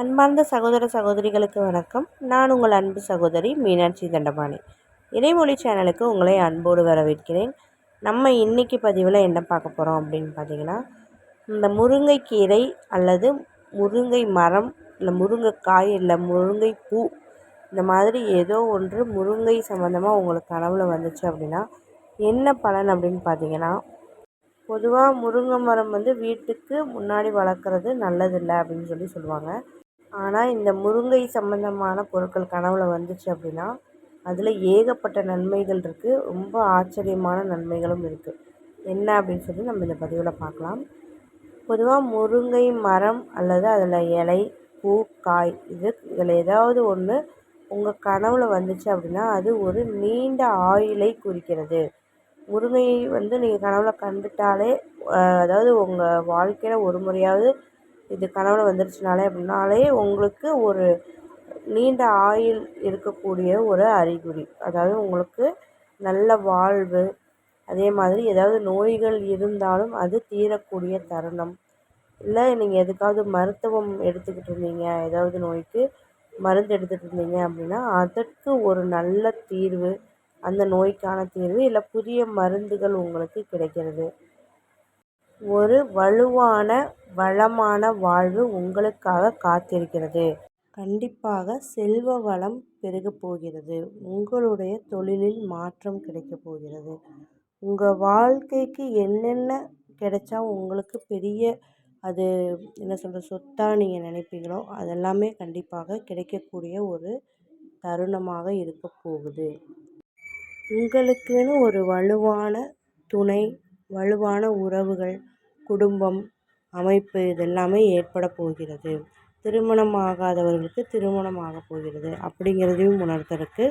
அன்பார்ந்த சகோதர சகோதரிகளுக்கு வணக்கம். நான் உங்கள் அன்பு சகோதரி மீனாட்சி தண்டபாணி. இறைமொழி சேனலுக்கு உங்களை அன்போடு வரவேற்கிறேன். நம்ம இன்றைக்கி பதிவில் என்ன பார்க்க போகிறோம் அப்படின்னு பார்த்தீங்கன்னா இந்த முருங்கைக்கீரை அல்லது முருங்கை மரம் இல்லை முருங்கைக்காய் இல்லை முருங்கை பூ இந்த மாதிரி ஏதோ ஒன்று முருங்கை சம்மந்தமாக உங்களுக்கு கனவில் வந்துச்சு அப்படின்னா என்ன பலன் அப்படின்னு பார்த்தீங்கன்னா பொதுவாக முருங்கை மரம் வந்து வீட்டுக்கு முன்னாடி வளர்க்குறது நல்லதில்லை அப்படின்னு சொல்லி சொல்லுவாங்க. ஆனால் இந்த முருங்கை சம்மந்தமான பொருட்கள் கனவில் வந்துச்சு அப்படின்னா அதில் ஏகப்பட்ட நன்மைகள் இருக்குது ரொம்ப ஆச்சரியமான நன்மைகளும் இருக்குது என்ன அப்படின்னு சொல்லி நம்ம இந்த பதிவில் பார்க்கலாம். பொதுவாக முருங்கை மரம் அல்லது அதில் இலை பூ காய் இது இதில் ஏதாவது ஒன்று உங்கள் கனவில் வந்துச்சு அப்படின்னா அது ஒரு நீண்ட ஆயுளை குறிக்கிறது. முருங்கையை வந்து நீங்கள் கனவில் கண்டுட்டாலே அதாவது உங்கள் வாழ்க்கையில் ஒரு முறையாவது இது கனவுல வந்துருச்சுனாலே அப்படின்னாலே உங்களுக்கு ஒரு நீண்ட ஆயுள் இருக்கக்கூடிய ஒரு அறிகுறி. அதாவது உங்களுக்கு நல்ல வாழ்வு அதே மாதிரி ஏதாவது நோய்கள் இருந்தாலும் அது தீரக்கூடிய தருணம். இல்லை நீங்கள் எதுக்காவது மருத்துவம் எடுத்துக்கிட்டு இருந்தீங்க ஏதாவது நோய்க்கு மருந்து எடுத்துகிட்டு இருந்தீங்க அப்படின்னா அதற்கு ஒரு நல்ல தீர்வு அந்த நோய்க்கான தீர்வு இல்லை புதிய மருந்துகள் உங்களுக்கு கிடைக்கிறது. ஒரு வலுவான வளமான வாழ்வு உங்களுக்காக காத்திருக்கிறது. கண்டிப்பாக செல்வ வளம் பெருகப் போகிறது. உங்களுடைய தொழிலில் மாற்றம் கிடைக்கப் போகிறது. உங்கள் வாழ்க்கைக்கு என்னென்ன கிடைச்சா உங்களுக்கு பெரிய அது என்ன சொல்கிறது சொத்தாக நீங்கள் நினைப்பீங்களோ அதெல்லாமே கண்டிப்பாக கிடைக்கக்கூடிய ஒரு தருணமாக இருக்க போகுது. உங்களுக்குன்னு ஒரு வலுவான துணை வலுவான உறவுகள் குடும்பம் அமைப்பு இதெல்லாமே ஏற்பட போகிறது. திருமணம் ஆகாதவர்களுக்கு திருமணம் ஆகப் போகிறது. அப்படிங்கிறதையும் உணர்த்துறதுக்கு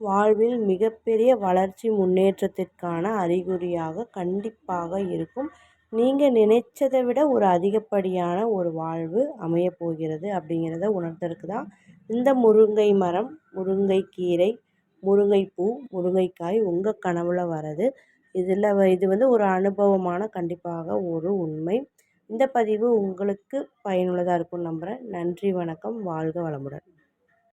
வாழ்வில் மிகப்பெரிய வளர்ச்சி முன்னேற்றத்திற்கான அறிகுறியாக கண்டிப்பாக இருக்கும். நீங்கள் நினைச்சதை விட ஒரு அதிகப்படியான ஒரு வாழ்வு அமையப் போகிறது அப்படிங்கிறத உணர்த்துறதுக்கு தான் இந்த முருங்கை மரம் முருங்கைக்கீரை முருங்கைப்பூ முருங்கைக்காய் உங்கள் கனவில் வர்றது. இதில் இது வந்து ஒரு அனுபவமான கண்டிப்பாக ஒரு உண்மை. இந்த பதிவு உங்களுக்கு பயனுள்ளதாக இருக்கும்னு நம்புகிறேன் நன்றி வணக்கம். வாழ்க வளமுடன்.